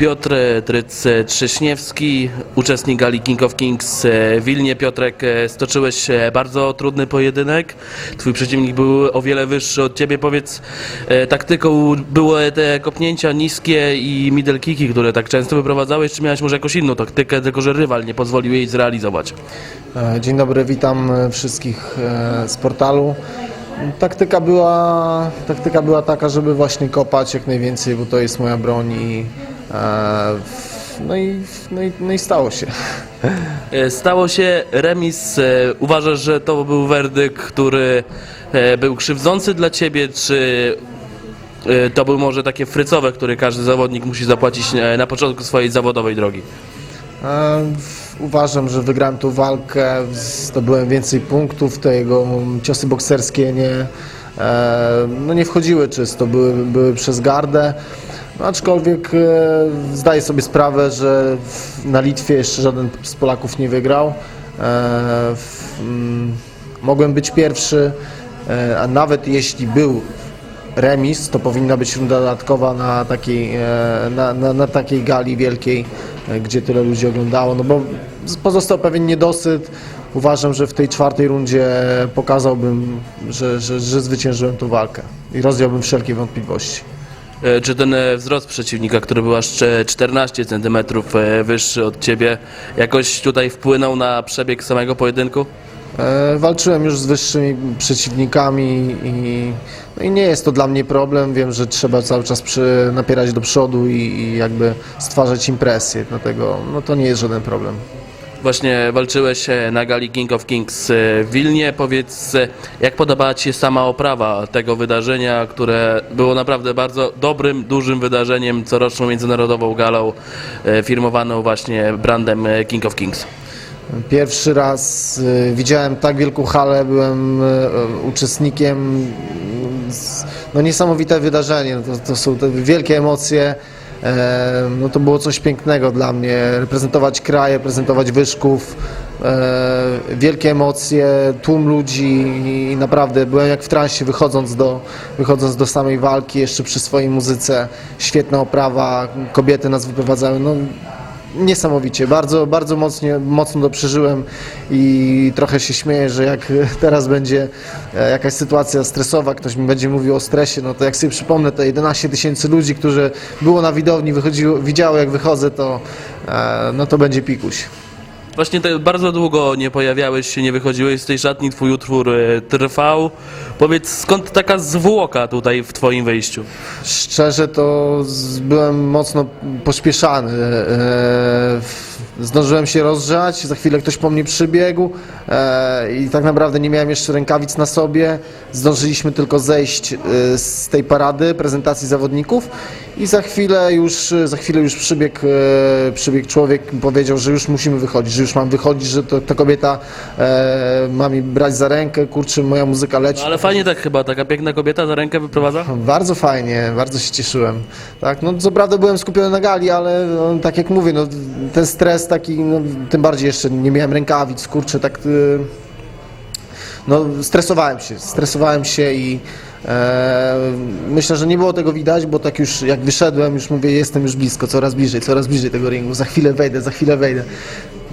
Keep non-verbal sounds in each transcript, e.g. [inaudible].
Piotr Tryc-Trześniewski, uczestnik gali King of Kings w Wilnie. Piotrek, e, stoczyłeś e, bardzo trudny pojedynek. Twój przeciwnik był o wiele wyższy od ciebie. Powiedz, e, taktyką były te kopnięcia niskie i middle kicki, które tak często wyprowadzałeś, czy miałeś może jakąś inną taktykę, tylko że rywal nie pozwolił jej zrealizować? Dzień dobry, witam wszystkich z portalu. Taktyka była, taktyka była taka, żeby właśnie kopać jak najwięcej, bo to jest moja broń i, no, i, no, i, no i stało się. E, Stało się remis. E, Uważasz, że to był werdykt, który e, był krzywdzący dla ciebie, czy to był może takie frycowe, które każdy zawodnik musi zapłacić na początku swojej zawodowej drogi? Uważam, że wygrałem tą walkę, zdobyłem więcej punktów, te jego ciosy bokserskie nie, no nie wchodziły czysto, były, były przez gardę. Aczkolwiek e, zdaję sobie sprawę, że w, na Litwie jeszcze żaden z Polaków nie wygrał. E, w, mm, mogłem być pierwszy, e, a nawet jeśli był remis, to powinna być runda dodatkowa na takiej, e, na, na, na takiej gali wielkiej, e, gdzie tyle ludzi oglądało, no bo pozostał pewien niedosyt. Uważam, że w tej czwartej rundzie pokazałbym, że, że, że zwyciężyłem tę walkę i rozwiałbym wszelkie wątpliwości. E, Czy ten e, wzrost przeciwnika, który był aż e, 14 cm wyższy od ciebie, jakoś tutaj wpłynął na przebieg samego pojedynku? E, Walczyłem już z wyższymi przeciwnikami i, no i nie jest to dla mnie problem. Wiem, że trzeba cały czas przy, napierać do przodu i, i jakby stwarzać impresję, dlatego no to nie jest żaden problem. Właśnie walczyłeś e, na gali King of Kings e, w Wilnie. Powiedz, e, jak podobała Ci się sama oprawa tego wydarzenia, które było naprawdę bardzo dobrym, dużym wydarzeniem, coroczną międzynarodową galą firmowaną właśnie brandem King of Kings? Pierwszy raz widziałem tak wielką halę, byłem uczestnikiem. No niesamowite wydarzenie, no to, to są te wielkie emocje. E, No to było coś pięknego dla mnie, reprezentować kraj, reprezentować Wyszków, e, wielkie emocje, tłum ludzi i naprawdę byłem jak w transie wychodząc do, wychodząc do samej walki, jeszcze przy swojej muzyce, świetna oprawa, kobiety nas wyprowadzały, no Niesamowicie, bardzo, bardzo mocnie, mocno to przeżyłem i trochę się śmieję, że jak [laughs] teraz będzie e, jakaś sytuacja stresowa, ktoś mi będzie mówił o stresie, no to jak sobie przypomnę te 11 tysięcy ludzi, którzy było na widowni, widziało jak wychodzę, to, e, no to będzie pikuś. Właśnie tak bardzo długo nie pojawiałeś się, nie wychodziłeś z tej szatni, Twój utwór e, trwał. Powiedz, skąd taka zwłoka tutaj w Twoim wyjściu? Szczerze to z- byłem mocno pośpieszany. E, w- Zdążyłem się rozgrzać, za chwilę ktoś po mnie przybiegł e, i tak naprawdę nie miałem jeszcze rękawic na sobie. Zdążyliśmy tylko zejść e, z tej parady prezentacji zawodników i za chwilę już, za chwilę już przybiegł, e, przybiegł człowiek i powiedział, że już musimy wychodzić, że już mam wychodzić, że to, ta kobieta e, ma mi brać za rękę, kurczę, moja muzyka leci. No, ale fajnie tak chyba, taka piękna kobieta za rękę wyprowadza? Bardzo fajnie, bardzo się cieszyłem. Tak, no co prawda byłem skupiony na gali, ale no, tak jak mówię, no, ten stres taki, no, tym bardziej jeszcze nie miałem rękawic, kurczę, tak y, no stresowałem się, stresowałem się i e, myślę, że nie było tego widać, bo tak już jak wyszedłem, już mówię, jestem już blisko, coraz bliżej, coraz bliżej tego ringu, za chwilę wejdę, za chwilę wejdę.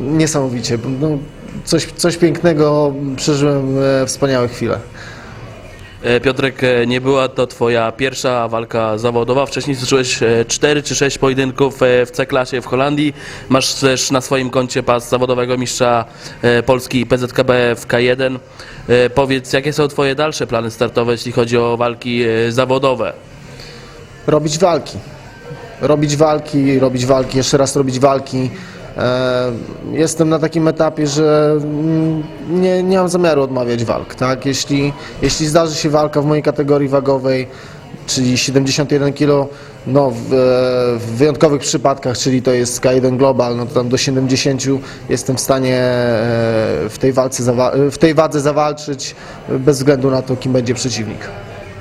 Niesamowicie, no, coś, coś pięknego, przeżyłem e, wspaniałe chwile. E, Piotrek, e, nie była to Twoja pierwsza walka zawodowa. Wcześniej stoczyłeś 4 czy 6 pojedynków e, w C-klasie w Holandii. Masz też na swoim koncie pas zawodowego mistrza e, Polski PZKB w K1. E, Powiedz, jakie są Twoje dalsze plany startowe, jeśli chodzi o walki e, zawodowe? robić walki. Robić walki, robić walki, jeszcze raz robić walki. E, Jestem na takim etapie, że mm, nie, nie mam zamiaru odmawiać walk. Tak? Jeśli, jeśli zdarzy się walka w mojej kategorii wagowej, czyli 71 kg, no w, e, w wyjątkowych przypadkach, czyli to jest K1 Global, no to tam do 70 jestem w stanie e, w tej, walce w tej wadze zawalczyć bez względu na to, kim będzie przeciwnik.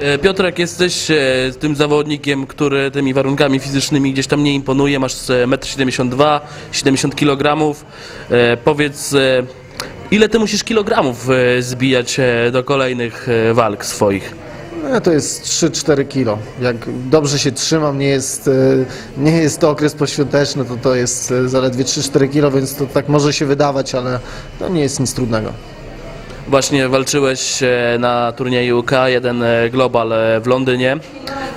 E, Piotrek, jesteś e, tym zawodnikiem, który tymi warunkami fizycznymi gdzieś tam nie imponuje. Masz e, 1,72 m, 70 kg. Powiedz, e, ile ty musisz kilogramów zbijać do kolejnych walk swoich? No, to jest 3-4 kilo. Jak dobrze się trzymam, nie jest, nie jest to okres poświąteczny, to to jest zaledwie 3-4 kilo, więc to tak może się wydawać, ale to nie jest nic trudnego. Właśnie walczyłeś e, na turnieju K1 e, Global e, w Londynie.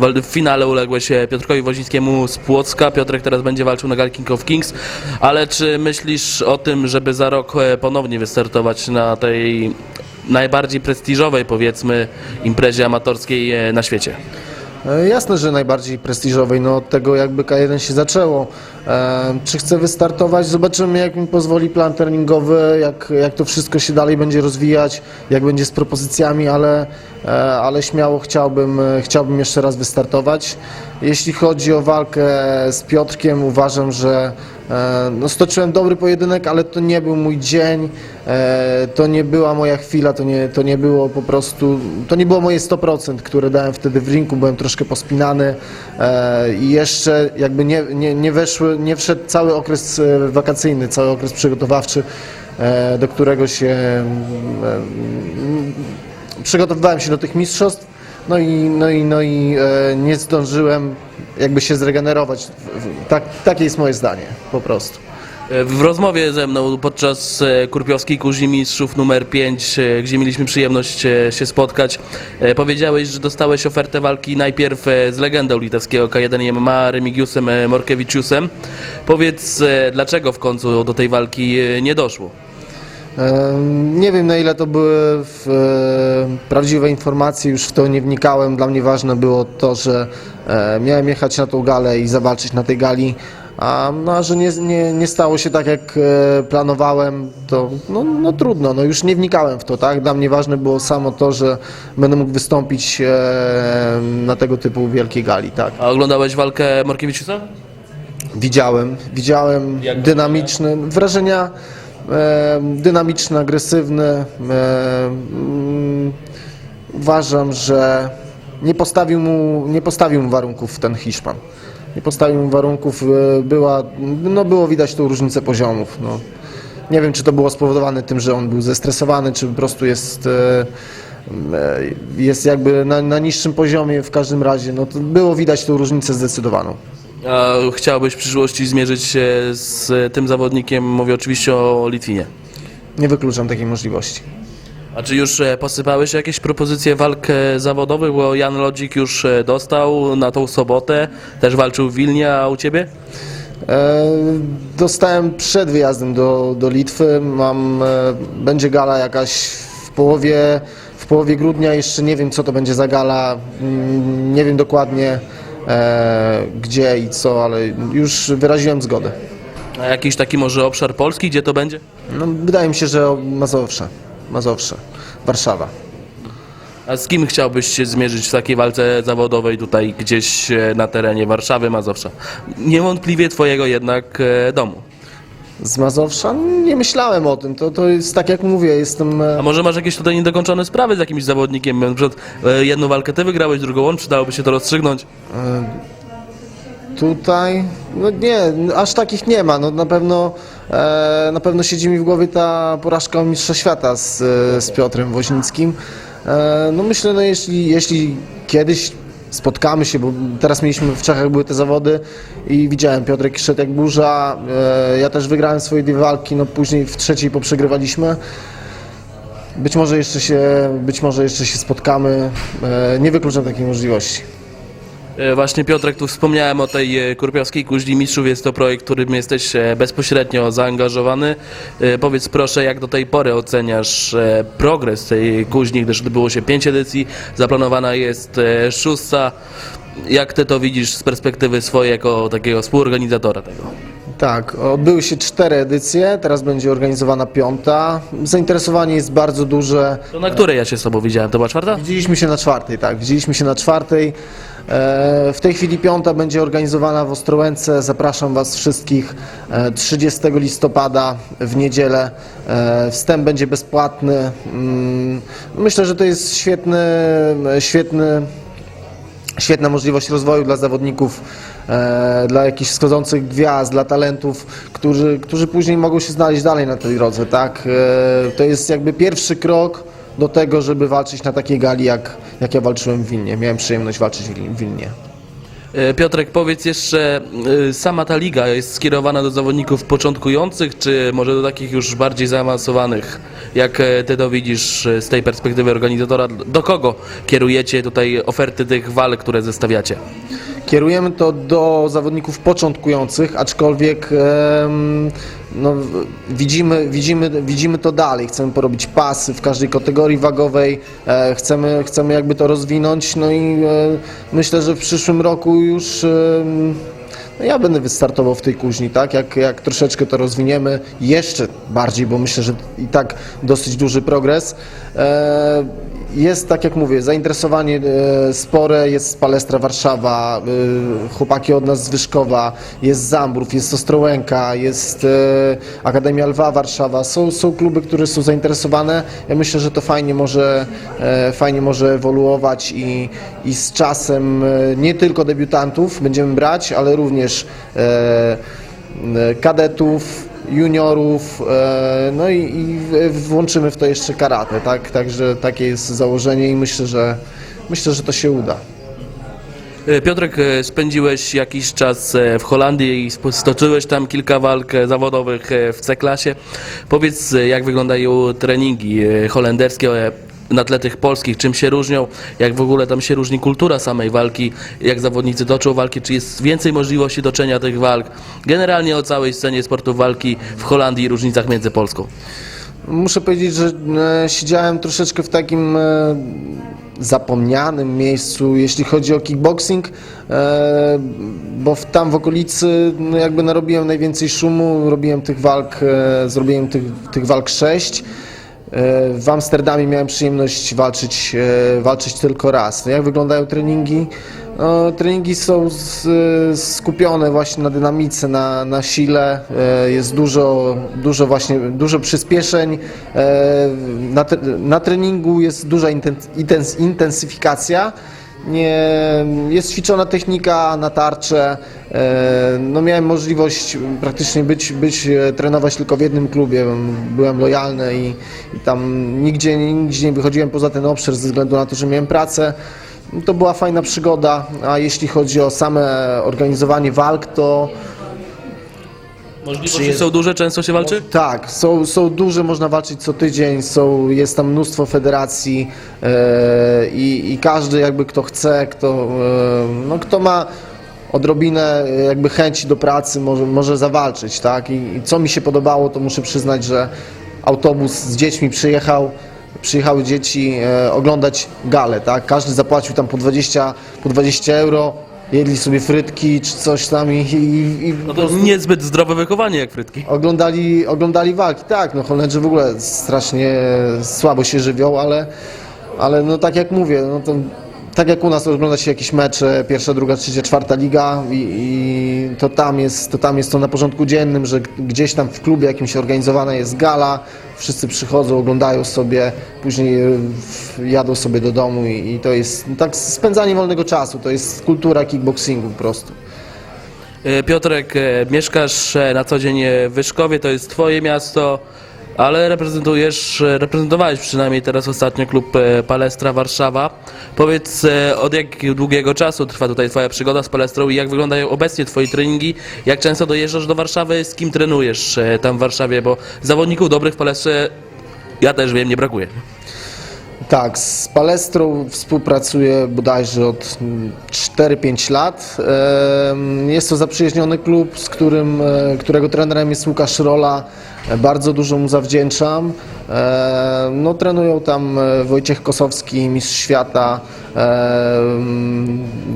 W finale uległeś Piotrkowi Wozińskiemu z Płocka. Piotrek teraz będzie walczył na Gali King of Kings. Ale czy myślisz o tym, żeby za rok ponownie wystartować na tej najbardziej prestiżowej, powiedzmy, imprezie amatorskiej na świecie? E, Jasne, że najbardziej prestiżowej, no od tego jakby K1 się zaczęło. E, czy chcę wystartować? Zobaczymy jak mi pozwoli plan treningowy, jak, jak to wszystko się dalej będzie rozwijać, jak będzie z propozycjami, ale, e, ale śmiało chciałbym, chciałbym jeszcze raz wystartować. Jeśli chodzi o walkę z Piotrkiem, uważam, że no, stoczyłem dobry pojedynek, ale to nie był mój dzień, e, to nie była moja chwila, to nie, to nie było po prostu, to nie było moje 100%, które dałem wtedy w rynku, byłem troszkę pospinany. E, i jeszcze jakby nie, nie, nie weszły, nie wszedł cały okres e, wakacyjny, cały okres przygotowawczy, e, do którego się przygotowywałem się do tych mistrzostw, no i, no i, no i e, nie zdążyłem jakby się zregenerować. Tak, takie jest moje zdanie, po prostu. W rozmowie ze mną podczas e, Kurpiowskiej Kuźni Mistrzów numer 5, e, gdzie mieliśmy przyjemność e, się spotkać, powiedziałeś, że dostałeś ofertę walki najpierw z legendą litewskiego K1 MMA Remigiusem Morkiewicziusem. Powiedz, dlaczego w końcu do tej walki nie doszło? Nie wiem na ile to były e, prawdziwe informacje, już w to nie wnikałem. Dla mnie ważne było to, że e, miałem jechać na tą galę i zawalczyć na tej gali, a, no, a że nie, nie, nie stało się tak jak e, planowałem, to no, no trudno, no już nie wnikałem w to, tak? Dla mnie ważne było samo to, że będę mógł wystąpić na tego typu wielkiej gali, tak? A oglądałeś walkę Morkiewicziusa? Widziałem, widziałem Jak dynamiczne wrażenia, e, dynamiczne, agresywne. E, mm, uważam, że nie postawił, mu, nie postawił mu warunków ten Hiszpan. Nie postawił mu warunków, e, była, no było widać tą różnicę poziomów. No. Nie wiem, czy to było spowodowane tym, że on był zestresowany, czy po prostu jest, jest jakby na, na niższym poziomie w każdym razie. No, było widać tą różnicę zdecydowaną. A chciałbyś w przyszłości zmierzyć się z tym zawodnikiem, mówię oczywiście o Litwinie. Nie wykluczam takiej możliwości. A czy już e, posypałeś jakieś propozycje walk e, zawodowych, bo Jan Lodzik już e, dostał na tą sobotę, też walczył w Wilnie, a u Ciebie? E, dostałem przed wyjazdem do, do Litwy. Mam, e, będzie gala jakaś w połowie, w połowie grudnia. Jeszcze nie wiem, co to będzie za gala. Mm, Nie wiem dokładnie e, gdzie i co, ale już wyraziłem zgodę. A jakiś taki może obszar Polski, gdzie to będzie? No, wydaje mi się, że Mazowsze. Mazowsze. Warszawa. A z kim chciałbyś się zmierzyć w takiej walce zawodowej tutaj gdzieś e, na terenie Warszawy, Mazowsza? Niewątpliwie Twojego jednak e, domu. Z Mazowsza nie myślałem o tym. To, to jest tak jak mówię, jestem. e, A może masz jakieś tutaj niedokończone sprawy z jakimś zawodnikiem? Na przykład e, jedną walkę Ty wygrałeś, drugą on, przydałoby się to rozstrzygnąć? Tutaj, no nie, aż takich nie ma. No na pewno, e, na pewno siedzi mi w głowie ta porażka o Mistrza Świata z, e, z Piotrem Woźnickim. E, no myślę, no jeśli, jeśli kiedyś spotkamy się, bo teraz mieliśmy w Czechach były te zawody i widziałem Piotrek szedł jak burza. E, ja też wygrałem swoje dwie walki, no później w trzeciej poprzegrywaliśmy. Być może jeszcze się, być może jeszcze się spotkamy. E, nie wykluczam takiej możliwości. E, Właśnie Piotrek, tu wspomniałem o tej e, Kurpiowskiej Kuźni Mistrzów. Jest to projekt, w którym jesteś e, bezpośrednio zaangażowany. Powiedz proszę, jak do tej pory oceniasz progres tej kuźni, gdyż odbyło się pięć edycji, zaplanowana jest szósta. Jak ty to widzisz z perspektywy swojej jako takiego współorganizatora tego? Tak, odbyły się cztery edycje, teraz będzie organizowana piąta. Zainteresowanie jest bardzo duże. To na której ja się z tobą widziałem? To była czwarta? Widzieliśmy się na czwartej, tak, widzieliśmy się na czwartej. E, W tej chwili piąta będzie organizowana w Ostrołęce. Zapraszam Was wszystkich e, 30 listopada w niedzielę. E, Wstęp będzie bezpłatny. Mm, Myślę, że to jest świetny, świetny świetna możliwość rozwoju dla zawodników, e, dla jakichś wschodzących gwiazd, dla talentów, którzy, którzy później mogą się znaleźć dalej na tej drodze, tak? E, to jest jakby pierwszy krok do tego, żeby walczyć na takiej gali, jak, jak ja walczyłem w Wilnie. Miałem przyjemność walczyć w Wil- w Wilnie. E, Piotrek, powiedz jeszcze, e, sama ta liga jest skierowana do zawodników początkujących, czy może do takich już bardziej zaawansowanych? Jak e, ty to widzisz z tej perspektywy organizatora? Do kogo kierujecie tutaj oferty tych walk, które zestawiacie? Kierujemy to do zawodników początkujących, aczkolwiek em, no, widzimy, widzimy, widzimy to dalej. Chcemy porobić pasy w każdej kategorii wagowej, e, chcemy, chcemy jakby to rozwinąć. No i e, myślę, że w przyszłym roku już em, no ja będę wystartował w tej kuźni, tak? Jak, jak troszeczkę to rozwiniemy jeszcze bardziej, bo myślę, że i tak dosyć duży progres. E, jest, tak jak mówię, zainteresowanie e, spore, jest Palestra Warszawa, e, chłopaki od nas z Wyszkowa, jest Zambrów, jest Ostrołęka, jest e, Akademia Lwa Warszawa. Są, są kluby, które są zainteresowane. Ja myślę, że to fajnie może, fajnie może ewoluować i, i z czasem nie tylko debiutantów będziemy brać, ale również kadetów, juniorów, e, no i, i włączymy w to jeszcze karate, tak? Także takie jest założenie i myślę, że myślę, że to się uda. E, Piotrek, e, spędziłeś jakiś czas w Holandii i stoczyłeś tam kilka walk zawodowych w C-klasie. Powiedz, jak wyglądają treningi holenderskie na tle tych polskich, czym się różnią, jak w ogóle tam się różni kultura samej walki, jak zawodnicy toczą walki, czy jest więcej możliwości toczenia tych walk. Generalnie o całej scenie sportu walki w Holandii i różnicach między Polską. Muszę powiedzieć, że e, siedziałem troszeczkę w takim e, zapomnianym miejscu, jeśli chodzi o kickboxing, e, bo tam w okolicy no jakby narobiłem najwięcej szumu, robiłem tych walk, zrobiłem tych, tych walk sześć. E, W Amsterdamie miałem przyjemność walczyć, e, walczyć tylko raz. No jak wyglądają treningi? No, treningi są skupione właśnie na dynamice, na, na sile. E, Jest dużo, dużo właśnie, dużo przyspieszeń. Na, na treningu jest duża intens- intensyfikacja. Nie, jest ćwiczona technika na tarczę. E, No miałem możliwość praktycznie być, być, e, trenować tylko w jednym klubie. Byłem lojalny i, i tam nigdzie, nigdzie nie wychodziłem poza ten obszar ze względu na to, że miałem pracę. To była fajna przygoda, a jeśli chodzi o same organizowanie walk, to Możliwości są duże, często się walczy? tak, są, są duże, można walczyć co tydzień, są, jest tam mnóstwo federacji e, i, i każdy jakby kto chce, kto, e, no, kto ma odrobinę e, jakby chęci do pracy może, może zawalczyć, tak? I, I co mi się podobało, to muszę przyznać, że autobus z dziećmi przyjechał, przyjechały dzieci e, oglądać galę, tak? Każdy zapłacił tam po 20, po 20 euro, jedli sobie frytki czy coś tam i, i, i No to niezbyt zdrowe wychowanie jak frytki. Oglądali, oglądali walki, tak, no Holendrzy w ogóle strasznie słabo się żywią, ale, ale no tak jak mówię, no to tak jak u nas ogląda się jakieś mecze, pierwsza, druga, trzecia, czwarta liga i, i to, tam jest, to tam jest to na porządku dziennym, że gdzieś tam w klubie jakimś organizowana jest gala, wszyscy przychodzą, oglądają sobie, później e, jadą sobie do domu i, i to jest no tak spędzanie wolnego czasu, to jest kultura kickboxingu po prostu. E, Piotrek, e, mieszkasz e, na co dzień e, w Wyszkowie, to jest twoje miasto, ale reprezentujesz, reprezentowałeś przynajmniej teraz ostatnio klub e, Palestra Warszawa. Powiedz, e, od jak długiego czasu trwa tutaj twoja przygoda z Palestrą i jak wyglądają obecnie twoje treningi? Jak często dojeżdżasz do Warszawy, z kim trenujesz e, tam w Warszawie, bo zawodników dobrych w Palestrze, ja też wiem, nie brakuje. Tak, z Palestrą współpracuję bodajże od mm, 4-5 lat. Jest to zaprzyjaźniony klub, z którym, e, którego trenerem jest Łukasz Rola. Bardzo dużo mu zawdzięczam. E, No, trenują tam e, Wojciech Kosowski, mistrz świata,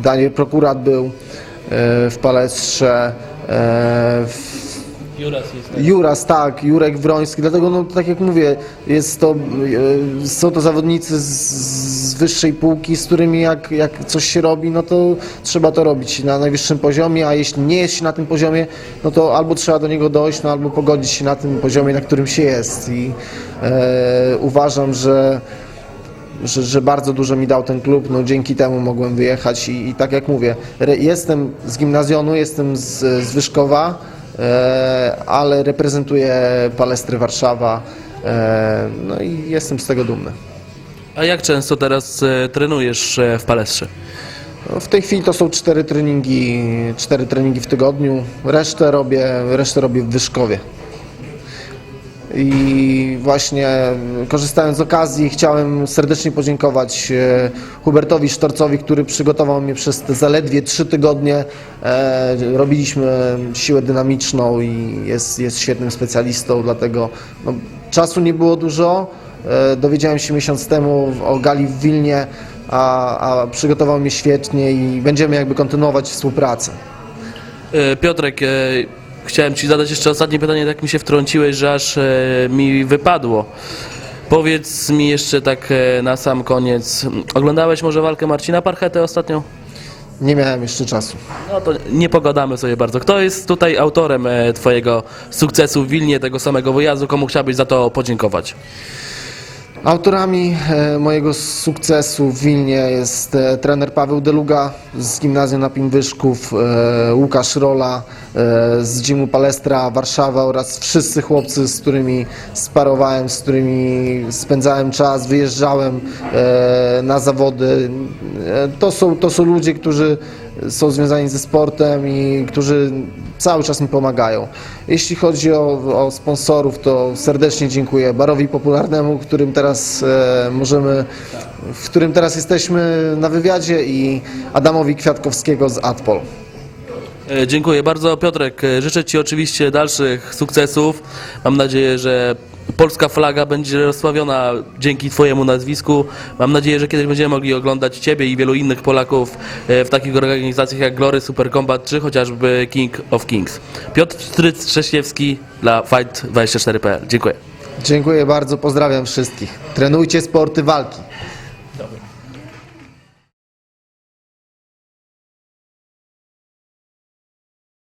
Daniel Prokurat był w Palestrze. w- Juras jest. Juras, tak, Jurek Wroński, dlatego no tak jak mówię, jest to, e, są to zawodnicy z, z wyższej półki, z którymi jak, jak coś się robi, no to trzeba to robić na najwyższym poziomie, a jeśli nie jest się na tym poziomie, no to albo trzeba do niego dojść, no albo pogodzić się na tym poziomie, na którym się jest i e, uważam, że że, że bardzo dużo mi dał ten klub, no dzięki temu mogłem wyjechać i, i tak jak mówię, jestem z gimnazjonu, jestem z, z Wyszkowa, ale reprezentuję Palestry Warszawa, e, no i jestem z tego dumny. A jak często teraz e, trenujesz e, w Palestrze? No, W tej chwili to są cztery treningi, cztery treningi w tygodniu. Resztę robię, resztę robię w Wyszkowie. I właśnie korzystając z okazji chciałem serdecznie podziękować e, Hubertowi Sztorcowi, który przygotował mnie przez te zaledwie trzy tygodnie. E, Robiliśmy siłę dynamiczną i jest, jest świetnym specjalistą, dlatego no, czasu nie było dużo. E, Dowiedziałem się miesiąc temu o gali w Wilnie, a, a przygotował mnie świetnie i będziemy jakby kontynuować współpracę. Piotrek, chciałem Ci zadać jeszcze ostatnie pytanie, tak mi się wtrąciłeś, że aż e, mi wypadło. Powiedz mi jeszcze tak e, na sam koniec, oglądałeś może walkę Marcina Parchetę ostatnią? Nie miałem jeszcze czasu. No to nie pogadamy sobie bardzo. Kto jest tutaj autorem e, Twojego sukcesu w Wilnie, tego samego wyjazdu? Komu chciałbyś za to podziękować? Autorami e, mojego sukcesu w Wilnie jest e, trener Paweł Deluga z Gimnazjum na Pimwyszków, e, Łukasz Rola z Gymu Palestra Warszawa oraz wszyscy chłopcy, z którymi sparowałem, z którymi spędzałem czas, wyjeżdżałem na zawody. To są, to są ludzie, którzy są związani ze sportem i którzy cały czas mi pomagają. Jeśli chodzi o, o sponsorów, to serdecznie dziękuję Barowi Popularnemu, którym teraz e, możemy, w którym teraz jesteśmy na wywiadzie i Adamowi Kwiatkowskiego z Adpol. E, Dziękuję bardzo. Piotrek, e, życzę Ci oczywiście dalszych sukcesów. Mam nadzieję, że polska flaga będzie rozsławiona dzięki Twojemu nazwisku. Mam nadzieję, że kiedyś będziemy mogli oglądać Ciebie i wielu innych Polaków e, w takich organizacjach jak Glory, Super Combat czy chociażby King of Kings. Piotr Stryc Trześniewski dla Fight24.pl. Dziękuję. Dziękuję bardzo, pozdrawiam wszystkich. Trenujcie sporty walki.